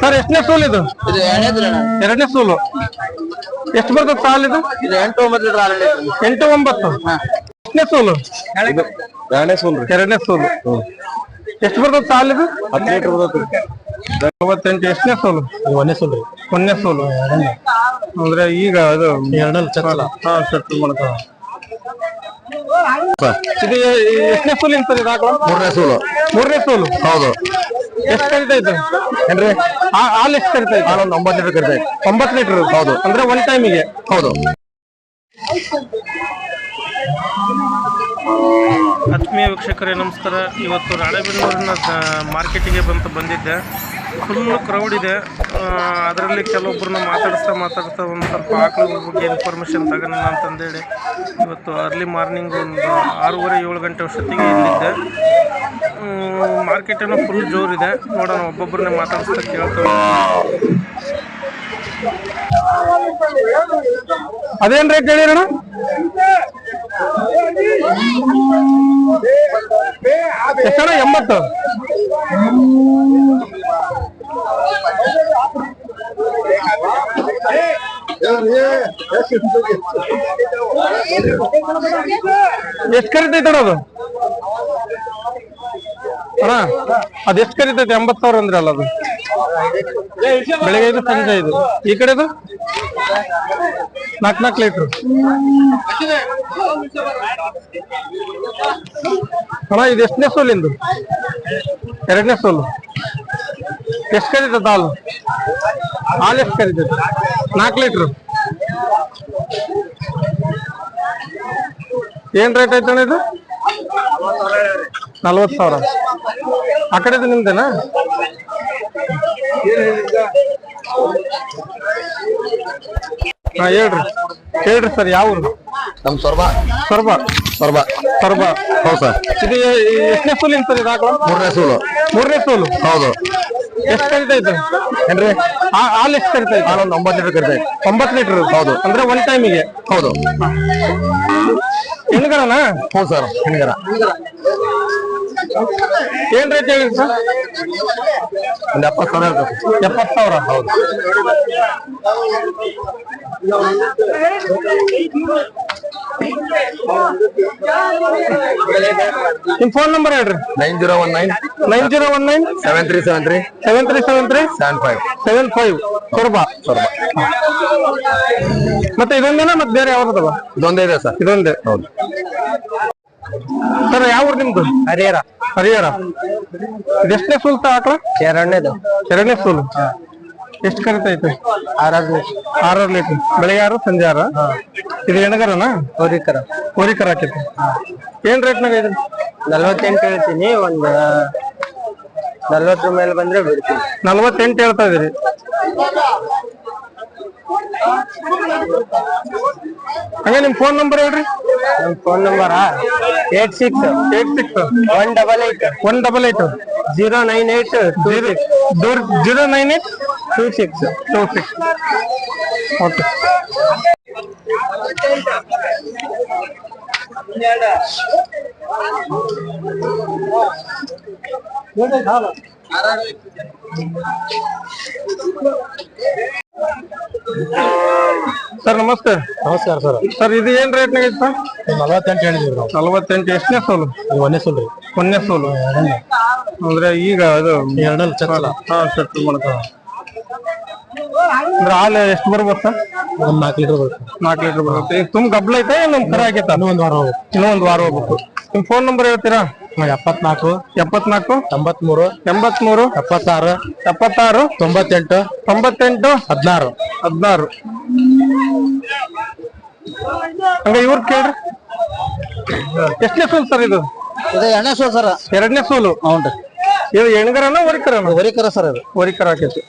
Sir ಎಷ್ಟನೇ ಸೂಲ್ ಇದು? ಇದು ಅಣ್ಣ. ಎರಡನೇ ಸೂಲು ಎಷ್ಟು ಬರ್ತದೆ ಸಾಲ್ ಇದು? ಇದು ಎಂಟು ಒಂಬತ್ತು ಲೀಟರ್ ಹಾಲು ಹಿಡಿಯುತ್ತೆ. ಎಂಟು ಒಂಬತ್ತು? ಎಷ್ಟನೇ ಸೂಲು ಎರಡನೇ ಸೂಲ್ ರೀ. ಎರಡನೇ ಸೂಲು ಎಷ್ಟು ಬರ್ತದೆ ಸಾಲ್ ಇದು? ಹತ್ತು ಲೀಟರ್ ಬರ್ತೈತಿ ಎಷ್ಟನೇ ಸೋಲು ಒಂದೇ ಸ್ಟೂಲ್ ರೀ. ಒಂದನೇ ಸೋಲು ಅಂದ್ರೆ ಈಗ ಅದು ಎರಡನೇ ಚಚ್ಚಲ. ಹಾ ಸೆಟ್ಲ್ ಮಾಡ್ತಾವ ಇದು ಎ- ಎಷ್ಟನೇ ಸೋಲು ಸರ್ ಮೂರನೇ ಸೂಲು ಮೂರನೇ ಸೋಲು ಹೌದು. ಎಷ್ಟು ಕರಿತೈತೆ ಏನ್ರಿ? ಹಾ- ಹಾಲು ಎಷ್ಟು ಕರಿತೈತೆ ಹಾಲೊಂದು ಒಂಬತ್ತು ಲೀಟರ್ ಕರಿತೈತಿ ಒಂಬತ್ತು ಲೀಟರ್ ಹೌದು. ಅಂದ್ರೆ ಒನ್ ಟೈಮಿಗೆ ಹೌದು. ಆತ್ಮೀಯ ವೀಕ್ಷಕರೇ ನಮಸ್ಕಾರ. ಇವತ್ತು ರಾಣೆಬೆನ್ನೂರಿನ ಮಾರ್ಕೆಟಿಗೆ ಬಂತ ಬಂದಿದ್ದೆ. ಫುಲ್ಲು ಕ್ರೌಡ್ ಇದೆ. ಅದರಲ್ಲಿ ಕೆಲವೊಬ್ಬರನ್ನ ಮಾತಾಡಿಸ್ತಾ ಮಾತಾಡ್ತಾ ಒಂದು ಸ್ವಲ್ಪ ಆಕಳುಗಳ ಬಗ್ಗೆ ಇನ್ಫಾರ್ಮೇಷನ್ ತಗೋಣ ಅಂತಂದೇಳಿ ಇವತ್ತು ಅರ್ಲಿ ಮಾರ್ನಿಂಗ್ ಒಂದು ಆರೂವರೆ ಏಳು ಗಂಟೆ ಅಷ್ಟೊತ್ತಿಗೆ ಇಲ್ಲಿದ್ದೆ. ಮಾರ್ಕೆಟೇನೋ ಫುಲ್ ಜೋರಿದೆ ನೋಡೋಣ ಒಬ್ಬೊಬ್ಬರನ್ನೇ ಮಾತಾಡಿಸ್ತಾ ಕೇಳ್ತಾ ಅದೇನ್ ರೇಟ್ ಹೇಳಿರೋಣ ಎಷ್ಟಣ ಎಂಬತ್ತು. ಎಷ್ಟು ಕರಿತೈತಣ ಅದು? ಅಣ್ಣ, ಅದ್ ಕರೀತೈತಿ ಕರಿತೈತೆ? ಎಂಬತ್ತು ಸಾವಿರ ಅಂದ್ರೆ ಅಲ್ಲ ಅದು. ಬೆಳಿಗ್ಗೆ ಐದು ಸಂಜೆ ಐದು ಈ ಕಡೆದು? ನಾಲ್ಕು ನಾಲ್ಕು ಲೀಟ್ರು. ಅಣ್ಣ, ಇದು ಎಷ್ಟನೇ ಸೋಲಿಂದು ಎರಡನೇ ಸೋಲು. ಎಷ್ಟು ಕರೀತದ ಹಾಲು? ಹಾಲು ಎಷ್ಟು ಕರೀತೈತೆ? ನಾಲ್ಕು ಲೀಟ್ರ್. ಏನ್ ರೇಟ್ ಐತಣ್ಣ ಇದು? ನಲ್ವತ್ತು ಸಾವಿರ. ಆ ಕಡೆದು ನಿಮ್ದೇನಾ? ಹಾ ಹೇಳ್ರಿ. ಹೇಳ್ರಿ ಸರ್ ಯಾವ ಊರು? ನಮ್ ಸೊರಬ. ಸೊರಬ. ಸೊರಬ. ಸೊರಬ. ಹೌದು ಸರ್. ಇದು ಎಷ್ಟನೇ ಸೋಲಿನ ಸರ್ ಇದು ಮೂರನೇ ಸೂಲು. ಮೂರನೇ ಸೂಲು? ಹೌದು. ಎಷ್ಟು ಕರಿತೈತೆ ಏನ್ರಿ? ಆ ಹಾಲು ಎಷ್ಟು ಕರಿತೈತೆ ಹಾಲೊಂದು ಒಂಬತ್ತು ಲೀಟರ್ ಕರಿತೈತಿ ಒಂಬತ್ತು ಲೀಟರ್. ಹೌದು. ಅಂದ್ರೆ ಒನ್ ಟೈಮಿಗೆ ಹೌದು. பொண்ணுக்காரண்ணா போ சார் பொண்ணுக்காரன் ಏನ್ ರೇಟ್ ಹೇಳಿ ಸರ್? ಒಂದು ಎಪ್ಪತ್ತು ಸಾವಿರ ಎಪ್ಪತ್ತು ಸಾವಿರ? ಹೌದು. ನಿಮ್ ಫೋನ್ ನಂಬರ್ ಹೇಳ್ರಿ. Nine zero one nine nine zero one nine seven three seven three seven three seven three seven five seven five ಸೊರ್ಬಾ. ಸೊರ್ಬಾ. ಮತ್ತೆ ಇದೊಂದೇನಾ ಮತ್ತೆ ಬೇರೆ ಯಾವ್ದವ ಇದೊಂದೇ ಇದೆ ಸರ್. ಇದೊಂದೇ. ಹೌದು. ಸರ್ ಯಾವ ಊರು ನಿಮ್ದು? ಹರಿಹರ. ಹರಿಹರ? ಇದೆಷ್ಟನೇ ಫುಲ್ ಆಕಳ? ಎರಡನೇದು. ಎರಡನೇ ಸುಲ್? ಎಷ್ಟು ಕರಿತೈತೆ ಆರಾರು ಆರಾರು ಲೀಟರ್ ಬೆಳಿಗ್ಗೆ ಆರು ಸಂಜೆ ಆರ? ಇದು ಎಣಗರನಾ ಹೋರಿಕರ ಹೋರಿಕರ ಹಾಕೈತಿ ಏನ್ ರೇಟ್ನಾಗ ಇದು? ನಲ್ವತ್ತೆಂಟು ಹೇಳ್ತೀನಿ. ಒಂದು ನಲ್ವತ್ತರ ಮೇಲೆ ಬಂದ್ರೆ ಬಿಡ್ತೀನಿ. ನಲ್ವತ್ತೆಂಟು ಹೇಳ್ತಾ ಇದೀರಿ. ಹಂಗೆ ನಿಮ್ ಫೋನ್ ನಂಬರ್ ಹೇಳ್ರಿ. ನಮ್ಮ phone ನಂಬರಾ eight six eight six one double eight one double eight zero nine eight two zero nine eight two six two six okay sir ನಮಸ್ತೆ. ನಮಸ್ಕಾರ ಸರ್. ಸರ್ ಇದು ಏನ್ ರೇಟ್ ಐತೆ ಸರ್? ನಲವತ್ತೆಂಟು ಹೇಳಿದ್ರು ನಾವು ನಲವತ್ತೆಂಟು ಎಷ್ಟನೇ ಸೋಲು? ಒಂದೇ ಸೋಲು ರೀ. ಒಂದನೇ ಸೋಲು. ಅಂದ್ರೆ ಈಗ ಅದು ಎರಡಲ್ಲಿ ಚಚ್ಚಲ ಹಾ ಸರ್ ಮಾಡ್ತಾವ ಅಂದ್ರೆ ಹಾಲು ಎಷ್ಟು ಬರ್ಬೋದು ಸರ್? ಒಂದ್ ನಾಲ್ಕು ಲೀಟರ್ ಬರುತ್ತೆ ನಾಲ್ಕು ಲೀಟರ್ ಬರುತ್ತೆ. ಈಗ ತುಂಬ ಗಬ್ಲ ಐತೆ ನಮ್ ಕರ ಆಗೈತ? ಇನ್ನೂ ಒಂದು ವಾರ ಹೋಗ್ಬೇಕು. ಇನ್ನೂ ಒಂದು ವಾರ ಹೋಗ್ಬೇಕು. ನಿಮ್ ಫೋನ್ ನಂಬರ್ ಹೇಳ್ತೀರಾ? ಎಪ್ಪತ್ನಾಲ್ಕು ಎಪ್ಪತ್ನಾಲ್ಕು ತೊಂಬತ್ಮೂರು ಎಂಬತ್ಮೂರು ಎಪ್ಪತ್ತಾರು ಎಪ್ಪತ್ತಾರು ತೊಂಬತ್ತೆಂಟು ತೊಂಬತ್ತೆಂಟು ಹದಿನಾರು. ಹದಿನಾರು. ಹಂಗ ಇವ್ರ ಕೇಳ್ರಿ. ಎಷ್ಟನೇ ಸೂಲ್ ಸರ್ ಇದು? ಇದು ಎಣ್ಣೆ ಸೋಲ್ ಸರ್. ಎರಡನೇ ಸೂಲು? ಹೌನ್ರಿ ಇದು ಎಣ್ಗರನ ವರಿಕರ ವರಿಕರ ಸರ್ ಇದು. ವರಿಕರ ಹಾಕೈತಿ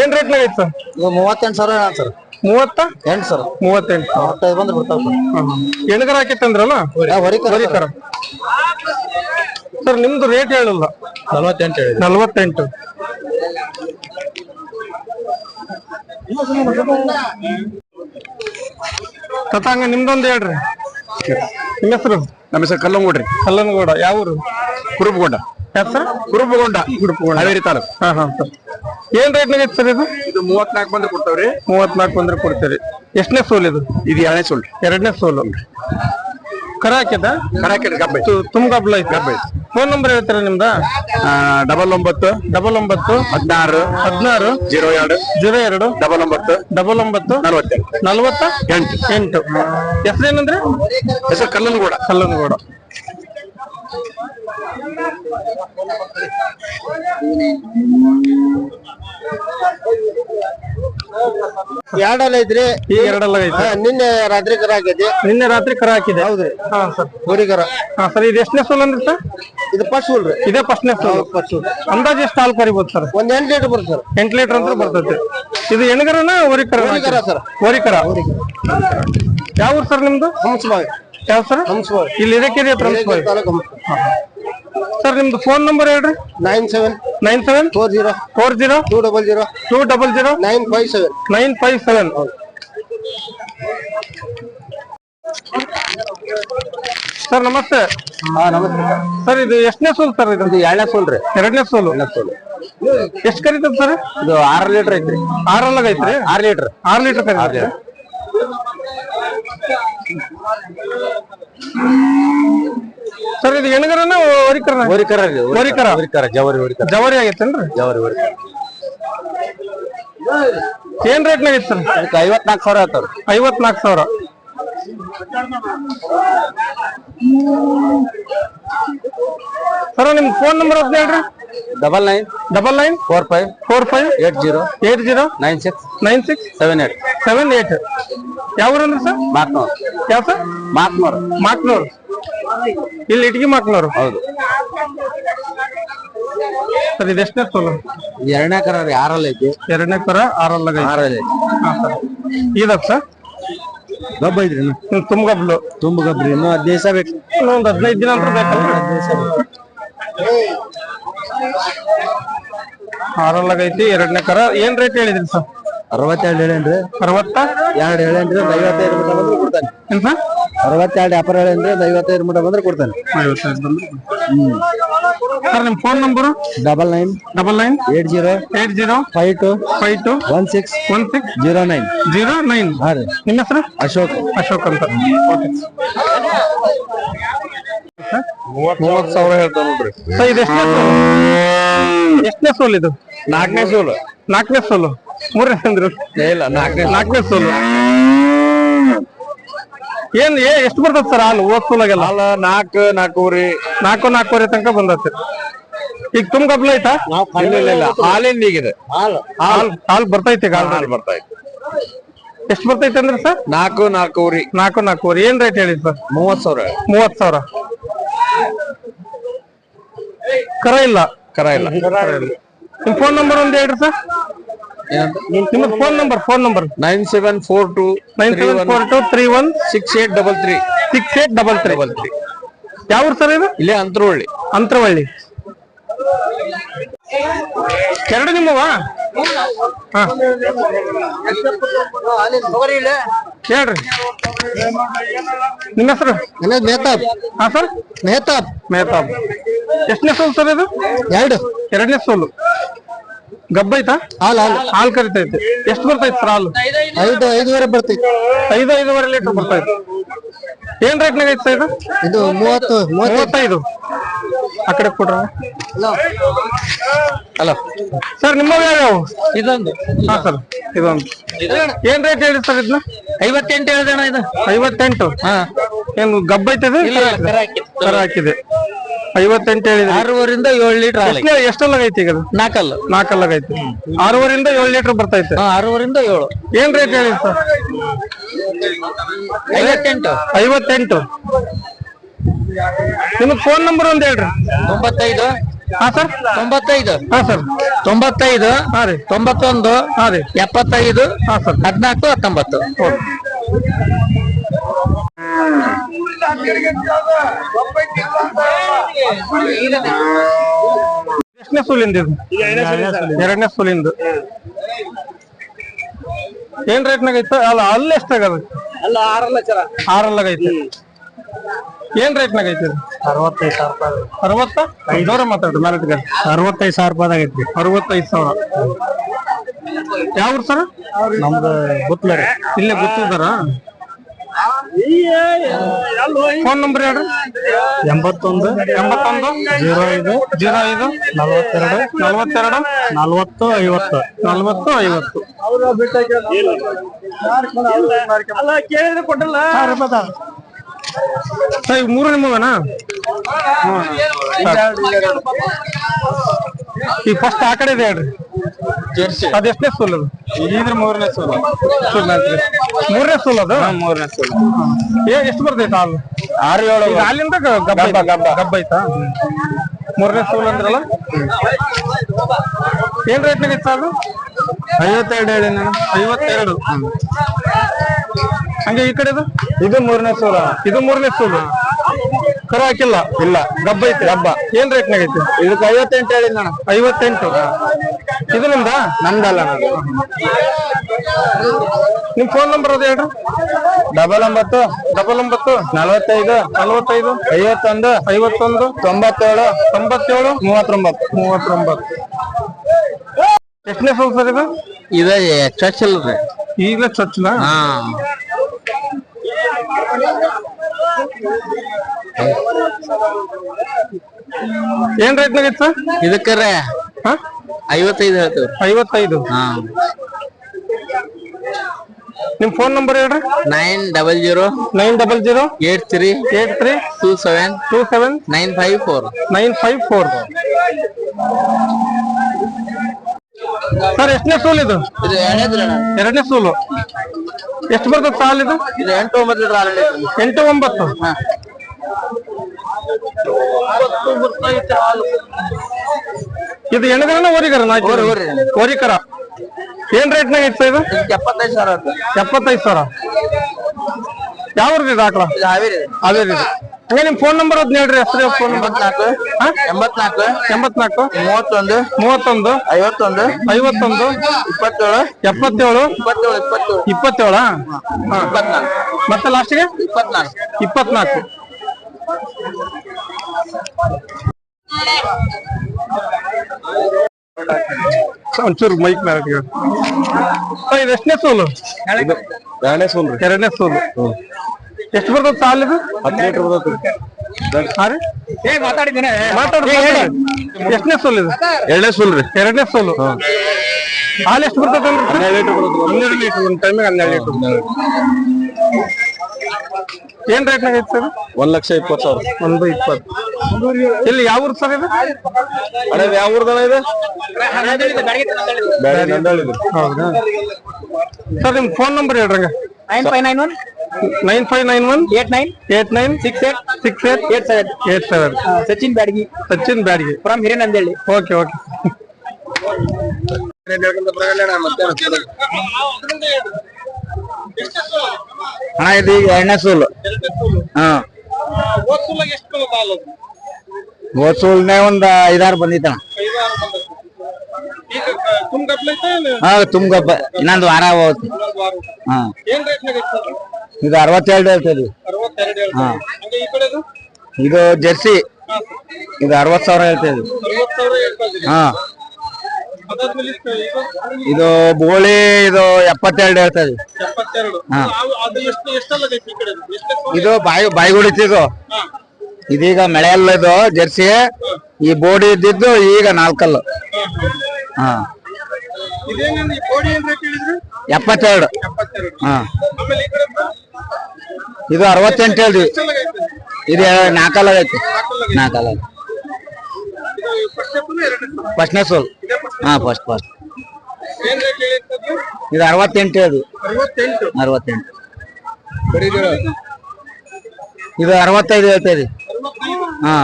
ಏನ್ ರೇಟ್ನಾಗ ಐತಿ ಸರ್? ಇದು ಮೂವತ್ತೆಂಟು ಸಾವಿರ ಏನ ಸರ್. ಮೂವತ್ತ? ಎಂಟು ಸರ್. ಮೂವತ್ತೆಂಟು. ಮೂವತ್ತೈದು ಬಂದ್ರೆ ಬಿಡ್ತಾವ ಸರ್. ಎಣ್ಗರ ಹಾಕೈತಿ ಅಂದ್ರಲ್ಲ? ವರಿಕರ ಸರ್. ನಿಮ್ದು ರೇಟ್ ಹೇಳಿಲ್ಲ. ನಲ್ವತ್ತೆಂಟು ನಲ್ವತ್ತೆಂಟು. ತತಾಂಗ ನಿಮ್ದೊಂದು ಹೇಳ್ರಿ. ನಿಮ್ಮ ಹೆಸರು? ನಮ್ಮ ಹೆಸರು ಕಲ್ಲಂಗೋಡ್ರಿ. ಕಲ್ಲನಗೌಡ ಯಾವ ಊರು? ಕುರುಬಗೊಂಡ. ಹೆಸರು? ಸರ್ ಕುರುಬಗೊಂಡ. ಹಾವೇರಿ ತಾಲೂಕು. ಹಾ ಹಾ ಸರ್. ಏನ್ ರೇಟ್ನಾಗ ಐತಿ ಸರ್ ಇದು? ಇದು ಮೂವತ್ನಾಲ್ಕು ಬಂದ್ರೆ ಕೊಡ್ತಾವ್ರಿ. ಮೂವತ್ನಾಲ್ಕು ಬಂದ್ರೆ ಕೊಡ್ತೀರಿ ಎಷ್ಟನೇ ಸೋಲ್ ಇದು? ಇದು ಎರಡನೇ ಸೋಲ್. ಎರಡನೇ ಸೋಲು. ಕರ ಹಾಕಿದ ಕರಾಕೆಟ್ ಗಬ್ಬೆ. ತುಂಬ ಗಬ್ಲ ಐತಿ. ಫೋನ್ ನಂಬರ್ ಹೇಳ್ತೀರಾ ನಿಮ್ದ? ಡಬಲ್ ಒಂಬತ್ತು ಡಬಲ್ ಒಂಬತ್ತು ಹದಿನಾರು ಹದಿನಾರು ಜೀರೋ ಎರಡು ಜೀರೋ ಎರಡು ಡಬಲ್ ಒಂಬತ್ತು ಡಬಲ್ ಒಂಬತ್ತು ನಲವತ್ತೆಂಟು. ನಲವತ್ತ ಎಂಟು. ಎಂಟು. ಹೆಸರೇನಂದ್ರೆ? ಹೆಸರು ಕಲ್ಲನಗೋಡ. ಕಲ್ಲನಗೌಡ. ಎರಡಲ್ಲ ಐತ್ರಿ ಈ ಎರಡಲ್ಲ ಐತಿ. ನಿನ್ನೆ ರಾತ್ರಿ ಕರ ಹಾಕೈತಿ ನಿನ್ನೆ ರಾತ್ರಿ ಕರ ಹಾಕಿದೆ ಹೌದ್ರಿ. ಹಾ ಸರ್. ಗೋರಿ ಕರ ಹಾ ಸರ್ ಇದು ಎಷ್ಟನೇ ಸೋಲ್ ಅಂದ್ರಿ ಸರ್? ಇದು ಫಸ್ಟ್ ಸೋಲ್ ರೀ. ಇದೇ ಫಸ್ಟ್ನೇ ಸೋಲ್ ಫಸ್ಟ್ ಸೋಲ್ ಅಂದಾಜು ಎಷ್ಟು ಹಾಲು ಕರಿಬೋದು ಸರ್? ಒಂದ್ ಎಂಟು ಲೀಟರ್ ಬರುತ್ತೆ ಸರ್. ಎಂಟು ಲೀಟರ್ ಅಂತ ಬರ್ತೈತಿ. ಇದು ಎಣಗರನ ಓರಿಕರ ಹೋರಿಕರ ಸರ್. ಕರ ಯಾವ ಊರು ಸರ್ ನಿಮ್ದು? ಹಂಸಬಾವಿ. ಯಾವ ಸರ್? ಹಂಸಬಾವಿ. ಇಲ್ಲಿ ಇದಕ್ಕೆ ಹತ್ರ ಹಂಚ್ಕೊಳ್ಳಿ. ಸರ್ ನಿಮ್ದು ಫೋನ್ ನಂಬರ್ ಹೇಳ್ರಿ. Nine seven nine seven four zero four zero two double zero two double zero nine five seven nine five seven sir ನಮಸ್ತೆ. ಹಾ ನಮಸ್ತೆ ಸರ್ ಇದು ಎಷ್ಟನೇ ಸೋಲ್ ಸರ್ ಇದು? ಇದು ಎರಡನೇ ಸೋಲ್ ರೀ. ಎರಡನೇ ಸೋಲು? ಎಷ್ಟು ಕರೀತದ ಸರ್ ಇದು ಆರು ಲೀಟರ್ ಐತ್ರಿ. ಆರಲ್ಲಾಗ ಐತ್ರಿ? ಆರು ಲೀಟರ್. ಆರು ಲೀಟರ್ ಕರೀತದೆ ಸರ್ ಇದು ಎಣಗರನ ಹೊರಿಕರ ಹೊರಿಕರ ರೀ ಹರಿಕಾರ ಜವಾರಿ ಜವರಿ ಹೊರಿಕರ. ಜವರಿ ಆಗೈತೇನ್ರಿ? ಜವರಿ ಹೊರಿಕರ. ಏನ್ ರೇಟ್ನಾಗ ಐತಿ ಸರ್ ಅದಕ್ಕೆ ಐವತ್ನಾಲ್ಕು ಸಾವಿರ ಆಯ್ತಾವ್ರಿ ಐವತ್ನಾಲ್ಕು ಸಾವಿರ. ಸರ್ ನಿಮ್ ಫೋನ್ ನಂಬರ್ ಅಂತ ಹೇಳ್ರಿ. Double nine double nine four five four five eight zero eight zero nine six nine six seven eight seven eight ಯಾವ ಊರಂದ್ರ ಸರ್? ಮಾಕ್ನೂರ್ ಯಾವ ಸರ್? ಮಾಕ್ನೂರ್ ಮಾಕ್ನೂರ್ ಇಲ್ಲಿ ಇಟ್ಗಿ ಮಾಕ್ನೂರು ಹೌದು. ಸರ್ ಇದು ಎಷ್ಟನೇ ಸೋಲು ಎರಡನೇ ಕರ ರೀ ಆರಲ್ಲಿ ಐತಿ. ಎರಡನೇ ಕರ ಆರಲ್ಲ ಆರಲ್ಲ ಐತಿ. ಹಾ ಸರ್. ಇದಕ್ ಸರ್? ಗಬ್ಬ ಐತ್ರಿ ಇನ್ನು. ತುಂಬ ಗಬ್ಲು ತುಂಬ ಗಬ್ರಿ ಇನ್ನೂ ಹದಿನೈದು ದಿವಸ ಬೇಕು. ಇನ್ನೂ ಒಂದು ಹದಿನೈದು ದಿನ ಅಂತ ಬೇಕಲ್ಲ ಆರಲ್ಲಾಗ ಐತಿ ಎರಡನೇ ಕರ. ಏನ್ ರೇಟ್ ಹೇಳಿದ್ರಿ ಸರ್? ಅರವತ್ತೆರಡು ಹೇಳೇನ್ರಿ ಅರವತ್ತ? ಎರಡು ಹೇಳೇನ್ರಿ ಒಂದು ಐವತ್ತೈದು ಮೂಟ ಬಂದ್ರೆ ಕೊಡ್ತಾನೆ. ಏನ್ ಸರ್ ಅರವತ್ತೆರಡು ವ್ಯಾಪಾರ ಹೇಳೇನ್ರಿ ಒಂದು ಐವತ್ತೈದು ಮೂಟ ಬಂದ್ರೆ ಕೊಡ್ತಾನೆ. ಸರ್ ನಿಮ್ phone number? Double nine double nine eight zero eight zero five two five two one six one six zero nine. Zero nine. ಹಾ ರೀ. ನಿಮ್ಮ ಹೆಸರು? ಅಶೋಕ್. ಅಶೋಕ್ ಅಂತ. ಮೂವತ್ ಸಾವಿರ ಹೇಳ್ತಾವ ನೋಡ್ರಿ. ಸರ್ ಇದು ಎಷ್ಟನೇ ಸೋಲ್? ಎಷ್ಟನೇ ಸೋಲು ಇದು? ನಾಲ್ಕನೇ ಸೋಲು. ನಾಲ್ಕನೇ ಸೋಲು. ಮೂರನೇ ಅಂದ್ರು? ಇಲ್ಲ ನಾಲ್ಕನೇ ನಾಲ್ಕನೇ ಸೋಲು. ಏನ್ ಏ ಎಷ್ಟು ಬರ್ತದ ಸರ್ ಹಾಲು? ಓದ್ ಸೋಲಾಗೆಲ್ಲ? ಹಾಲು ನಾಲ್ಕು ನಾಲ್ಕೂವರೆ. ನಾಲ್ಕು ನಾಲ್ಕೂವರೆ ತನಕ ಬಂದತ್ತೆ ಈಗ ತುಂಬ ಗಬ್ಲ ಐತಾ ಇಲ್ಲ ಇಲ್ಲ ಇಲ್ಲ. ಹಾಲಿಂದ ಈಗಿದೆ. ಹಾಲು. ಹಾಲ್ ಬರ್ತೈತೆ ಈಗ ಹಾಲು ಬರ್ತಾ ಇತ್ತು ಎಷ್ಟು ಬರ್ತೈತೆ ಅಂದ್ರೆ ಸರ್? ನಾಲ್ಕು ನಾಲ್ಕೂವರೆ. ನಾಲ್ಕು ನಾಲ್ಕೂವರೆ. ಏನ್ ರೇಟ್ ಹೇಳಿದ್ ಸರ್? ಮೂವತ್ ಸಾವಿರ. ಮೂವತ್ ಸಾವಿರ. ಕರ ಇಲ್ಲ? ಕರ ಇಲ್ಲ. ನಿಮ್ ಫೋನ್ ನಂಬರ್ ಒಂದ್ ಹೇಳ್ರಿ ಸರ್. ನಿಮ್ಮ phone number phone number nine seven four two nine seven four two three one six eight double three six eight double three double three ಯಾವ ಊರು ಸರ್ ಇದು? ಇಲ್ಲೇ ಅಂತರವಳ್ಳಿ ಅಂತರವಳ್ಳಿ ಎರಡು ನಿಮ್ಮವ ಹೇಳ್ರಿ. ನಿಮ್ಮ ಹೆಸರು? ಮೆಹತಾಬ್ ಹಾ ಸರ್? ಮೆಹತಾಬ್ ಮೆಹತಾಬ್ ಎಷ್ಟನೇ ಸೋಲು ಸರ್ ಇದು? ಎರಡು. ಎರಡನೇ ಸೋಲು. ಗಬ್ಬ ಐತಾ ಹಾಲು ಹಾಲು ಹಾಲು ಕರಿತೈತೆ ಎಷ್ಟು ಬರ್ತೈತೆ ಸರ್ ಹಾಲು? ಐದು ಐದುವರೆ ಬರ್ತೈತಿ ಐದು ಐದುವರೆ ಲೀಟರ್ ಬರ್ತೈತೆ ಏನ್ ರೇಟ್ನಾಗ ಐತೆ ಸರ್ ಇದು? ಇದು ಮೂವತ್ತು ಮೂವತ್ತು ಮೂವತ್ತೈದು. ಆ ಕಡೆ ಕೊಡ್ರ? ಹಲೋ. ಸರ್ ನಿಮ್ಮ ಯಾವ್ಯಾವ ಇದೊಂದು. ಹಾ ಸರ್. ಇದೊಂದು. ಏನ್ ರೇಟ್ ಹೇಳಿ ಸರ್ ಇದನ್ನ? ಐವತ್ತೆಂಟು ಹೇಳ್ದಣ್ಣ ಇದು. ಐವತ್ತೆಂಟು? ಹಾ. ಏನು ಗಬ್ಬ ಐತದೆ ಕರ ಹಾಕಿದೆ ಐವತ್ತೆಂಟು ಹೇಳಿದ್ರೆ. ಆರೂವರಿಂದ ಏಳು ಲೀಟರ್ ಹಾಲು ಎಷ್ಟು- ಎಷ್ಟೆಲ್ಲ ಐತಿ ಈಗ ಅದು? ನಾಲ್ಕಲ್ಲ. ನಾಲ್ಕಲ್ಲಾಗ ಐತಿ ಆರೂವರೆಯಿಂದ ಏಳು ಲೀಟರ್ ಬರ್ತೈತೆ. ಆರೂವರಿಂದ ಏಳು. ಏನ್ ರೇಟ್ ಹೇಳಿ ಸರ್? ಐವತ್ತೆಂಟು. ಐವತ್ತೆಂಟು. ನಿಮ್ಗೆ ಫೋನ್ ನಂಬರ್ ಒಂದ್ ಹೇಳ್ರಿ. ತೊಂಬತ್ತೈದು. ಹಾ ಸರ್? ತೊಂಬತ್ತೈದು. ಹಾ ಸರ್. ತೊಂಬತ್ತೈದು. ಹಾ ರೀ. ತೊಂಬತ್ತೊಂದು. ಹಾ ರೀ. ಎಪ್ಪತ್ತೈದು. ಹಾ ಸರ್. ಹದಿನಾಲ್ಕು ಹತ್ತೊಂಬತ್ತು. ಎಷ್ಟನೇ ಸೂಲಿಂದ ಇದು. ಎರಡನೇ ಸೂಲಿಂದು. ಏನ್ ರೇಟ್ನಾಗ ಐತ? ಅಲ್ಲ ಅಲ್ಲಿ ಎಷ್ಟಾಗದ ಅಲ್ಲ ಆರಲ್ಲ ಚರ ಆರಲ್ಲಾಗ ಐತೆ. ಏನ್ ರೇಟ್ನಾಗ ಐತಿ ಅರವತ್ತೈದು ಸಾವಿರ ರೂಪಾಯಿ ಅರವತ್ತ? ಜೋರ ಮಾತಾಡ್ರಿ ಮ್ಯಾರೇಜ್ಗೆ ಅರವತ್ತೈದು ಸಾವಿರ ರೂಪಾಯಿ ಆಗೈತಿ. ಅರವತ್ತೈದು ಸಾವಿರ. ಯಾವ ಸರ್? ನಮ್ದು ಗೊತ್ತಿಲ್ಲ ಇಲ್ಲೇ ಗೊತ್ತಿದ್ದಾರ ಫೋನ್ ನಂಬರ್ ಹೇಳ್ರಿ. ಎಂಬತ್ತೊಂದು ಎಂಬತ್ತೊಂದು ಜೀರೋ ಐದು ಜೀರೋ ಐದು ನಲವತ್ತೆರಡು ನಲವತ್ತೆರಡು ನಲ್ವತ್ತು ಐವತ್ತು. ನಲ್ವತ್ತು ಐವತ್ತು. ಸರ್ ಇವ್ ಮೂರು ನಿಮ್ಮವೇನಾ ಈಗ ಫಸ್ಟ್ ಆ ಕಡೆ ಇದೆ ಹೇಳ್ರಿ. ಜೆರ್ಸಿ. ಅದ್ ಎಷ್ಟನೇ ಸೋಲ್ ಅದು? ಇದ್ರ ಮೂರನೇ ಸೋಲು ಸೋಲ್. ಮೂರನೇ ಸೋಲ್ ಅದು? ಮೂರನೇ ಸೋಲ್ ಏ ಎಷ್ಟು ಬರ್ತೈತೆ ಹಾಲು? ಆರು ಏಳು ಅಲ್ಲಿಂದ ಹಾಲಿಂದ ಗಬ್ಬ ಐತಾ? ಗಬ್ಬ. ಐತಾ? ಮೂರನೇ ಸೋಲ್ ಅಂದ್ರಲ್ಲ? ಏನ್ ರೇಟ್ ಇತ್ತ ಅದು ಐವತ್ತೆರಡು ಹೇಳಿ ನಾನು. ಐವತ್ತೆರಡು. ಹಂಗೆ ಈ ಕಡೆದು? ಇದು ಮೂರನೇ ಸೋಲ ಇದು ಮೂರನೇ ಸೋಲ ಕರ ಹಾಕಿಲ್ಲ? ಇಲ್ಲ. ಗಬ್ಬ ಐತೆ. ಹಬ್ಬ ಏನ್ ರೇಟ್ ಐತಿ? ಇದಕ್ಕೆ ಐವತ್ತೆಂಟು ಹೇಳಿ ನಾನು. ಐವತ್ತೆಂಟು. ಇದು ನಿಮ್ದ? ನಂದಲ್ಲ ನಾನು ನಿಮ್ ಫೋನ್ ನಂಬರ್ ಅದ ಹೇಳ್ರಿ. ಡಬಲ್ ಒಂಬತ್ತು ಡಬಲ್ ಒಂಬತ್ತು ನಲವತ್ತೈದು ನಲವತ್ತೈದು ಐವತ್ತೊಂದು ಐವತ್ತೊಂದು ತೊಂಬತ್ತೇಳು ತೊಂಬತ್ತೇಳು ಮೂವತ್ತೊಂಬತ್ತು. ಮೂವತ್ತೊಂಬತ್ತು. ಎಷ್ಟನೇ ಸಂಸ್ಥೆ ಸರ್ ಇದು? ಇದು ಚರ್ಚ್ ರೀ. ಈಗಲೇ ಚೊಚ್ಚಲ ಹಾ. ಏನ್ ರೇಟ್ ಇತ್ತು ಇದಕ್ಕರ ಹಾ? ಐವತ್ತೈದು ಹೇಳ್ತೇವೆ. ಐವತ್ತೈದು. ಹಾ. ನಿಮ್ ಫೋನ್ ನಂಬರ್ ಹೇಳ್ರಿ. Nine double zero nine double zero eight three eight three two seven two seven nine five four. Nine five four. Sir ಎಷ್ಟನೇ ಸೂಲ್ ಇದು? ಎರಡನೇ ಸೂಲು ಎಷ್ಟು ಬರ್ತದೆ ಸಾಲ್ ಇದು? ಇದು ಎಂಟು ಒಂಬತ್ತು ಲೀಟರ್ ಹಾಲು ಎಂಟು ಒಂಬತ್ತು. ಇದು ಎಣಗರನ ಓರಿಗರ ಓರಿ, ಓರಿ. ಓರಿಕರ ಏನ್ ರೇಟ್ ನಾಗ ಇತ್ತು ಇದು? ಎಪ್ಪತ್ತೈದು ಸಾವಿರ ಎಪ್ಪತ್ತೈದು ಸಾವಿರ. ಯಾವ ಇದು ಆಕಳ? ಹಾವೇರಿ ಅದೇ ರೀ ಹಂಗೆ ನಿಮ್ ಫೋನ್ ನಂಬರ್ ಅದ್ ಹೇಳ್ರಿ ಹೆಸರು ಫೋನ್ ನಂಬರ್ ಎಂಬತ್ನಾಲ್ಕು. ಎಂಬತ್ನಾಲ್ಕು. ಎಂಬತ್ನಾಲ್ಕು. ಮೂವತ್ತೊಂದು. ಮೂವತ್ತೊಂದು. ಐವತ್ತೊಂದು. ಐವತ್ತೊಂದು. ಇಪ್ಪತ್ತೇಳು. ಎಪ್ಪತ್ತೇಳು. ಇಪ್ಪತ್ತೇಳು ಇಪ್ಪತ್ತೇಳು. ಇಪ್ಪತ್ತೇಳ? ಇಪ್ಪತ್ನಾಲ್ಕು. ಮತ್ತೆ ಲಾಸ್ಟ್ಗೆ ಇಪ್ಪತ್ನಾಲ್ಕು. ಇಪ್ಪತ್ನಾಲ್ಕು. ಒಂಚೂರು ಮೈಕ್ ಮೇಲೆ ಇಟ್ಕೊ. ಸರ್, ಇದು ಎಷ್ಟನೇ ಸೋಲು? ಎರಡನೇ ಸೋಲ್ ಎರಡನೇ ಸೋಲು. ಎಷ್ಟು ಬರ್ತದ ಸಾಲ್ ಇದು? ಹತ್ತು ಲೀಟರ್ ಬರ್ತೈತಿ ಹಾ ರೀ? ಮಾತಾಡಿದ್ದೀನಿ. ಮಾತಾಡಿ ಎಷ್ಟನೇ ಸೋಲ್ ಇದು? ಎರಡನೇ ಸೋಲ್ ರೀ. ಎರಡನೇ ಸೋಲು. ಹಾಲು ಎಷ್ಟು ಬರ್ತದೆ ಹನ್ನೆರಡು ಲೀಟರ್ ಬರ್ತೈತಿ ಹನ್ನೆರಡು ಲೀಟರ್ ಒಂದು ಟೈಮಿಗೆ ಹನ್ನೆರಡು ಲೀಟರ್. ಏನ್ ರೇಟ್ನಾಗ ಐತಿ ಸರ್? ಒಂದ್ ಲಕ್ಷ ಇಪ್ಪತ್ತು ಸಾವಿರ. ಒಂದು ಇಪ್ಪತ್ತು. ಇಲ್ಲಿ ಯಾವ ಊರು ಸರ್ ಇದು? ಅಣ್ಣ ಇದು ಯಾವ ಊರ್ದನ ಇದೆ? ಬ್ಯಾಡ. ಹೌದಾ? ಸರ್ ನಿಮ್ phone number ಹೇಳ್ರಂಗ. Nine five nine one nine five nine one eight nine eight nine six eight six eight eight seven eight seven Sachin Byadagi Sachin Byadgi from Hirenandeli okay okay ಅಣ್ಣ ಇದು ಈಗ ಎರಡನೇ ಸೂಲು. ಹಾ. ಹೋದ್ ಸೂಲ್ನೇ ಒಂದ್ ಐದಾರು ಬಂದಿತ್ತಣ ಹಾ, ತುಮ್ಗಪ್ಪ. ಇನ್ನೊಂದು ವಾರ ಹೋಗುತ್ತೆ. ಹಾ. ಇದು ಅರವತ್ತೆರಡು ಹೇಳ್ತದೆ ಹಾ. ಇದು ಜೆರ್ಸಿ. ಇದು ಅರವತ್ ಸಾವಿರ ಹೇಳ್ತದೆ ಹಾ. ಇದು ಬೋಳಿ ಇದು ಎಪ್ಪತ್ತೆರಡು ಹೇಳ್ತದೆ ಹಾ. ಇದು ಬಾಯಿ ಬಾಯಿ ಇದು. ಇದೀಗ ಮಳೆಯಲ್ಲ ಇದು ಜೆರ್ಸಿ. ಈ ಬೋಡಿ ಇದ್ದಿದ್ದು ಈಗ ನಾಲ್ಕಲ್ಲು. ಹಾ ಎಪ್ಪತ್ತೆರಡು. ಹಾ. ಇದು ಅರವತ್ತೆಂಟು ಹೇಳ್ರಿ ಇದು ನಾಲ್ಕಲ್ಲ ಐತಿ ನಾಲ್ಕಲ್ಲ ಫಸ್ಟ್ನೇ ಸೋಲ್ ಫಸ್ಟ್ ಫಸ್ಟ್ ಇದು ಅರವತ್ತೆಂಟು ಅದು ಅರವತ್ತೆಂಟು ಇದು ಅರವತ್ತೈದು ಹೇಳ್ತಾ ಇದೆ ಹಾ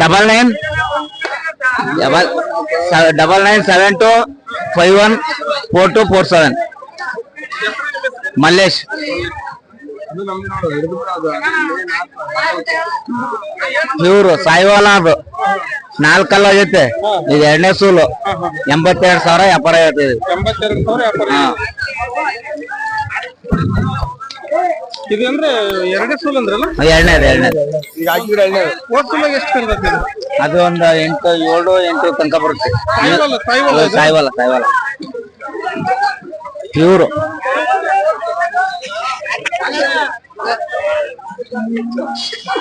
double nine double double nine seven two five one four two four seven Mallesh ಇವರು ಸಾಯಿವಾಲ ಅದು. ನಾಲ್ಕಲ್ಲ ಆಗೈತೆ. ಇದು ಎರಡನೇ ಸೂಲು. ಎಂಬತ್ತೆರಡು ಸಾವಿರ ವ್ಯಾಪಾರ ಹೇಳ್ತಿದ್ವಿ ಎಂಬತ್ತೆರಡು ಸಾವಿರ ವ್ಯಾಪಾರ ಹಾ. ಇದು ಅಂದ್ರೆ ಎರಡೇ ಸೋಲ್ ಅಂದ್ರಲ್ಲ? ಎರಡನೇದು ಎರಡನೇದು. ಹೋದ್ ಸೋಲಾಗ ಎಷ್ಟು ಕರ್ದೈತಿ ಅದು ಒಂದು ಎಂಟು ಏಳು ಎಂಟು ತನಕ ಬರುತ್ತೆ. ಸಾಯಿವಾಲ ಸಾಯ್ವಲ್ಲ So I 讲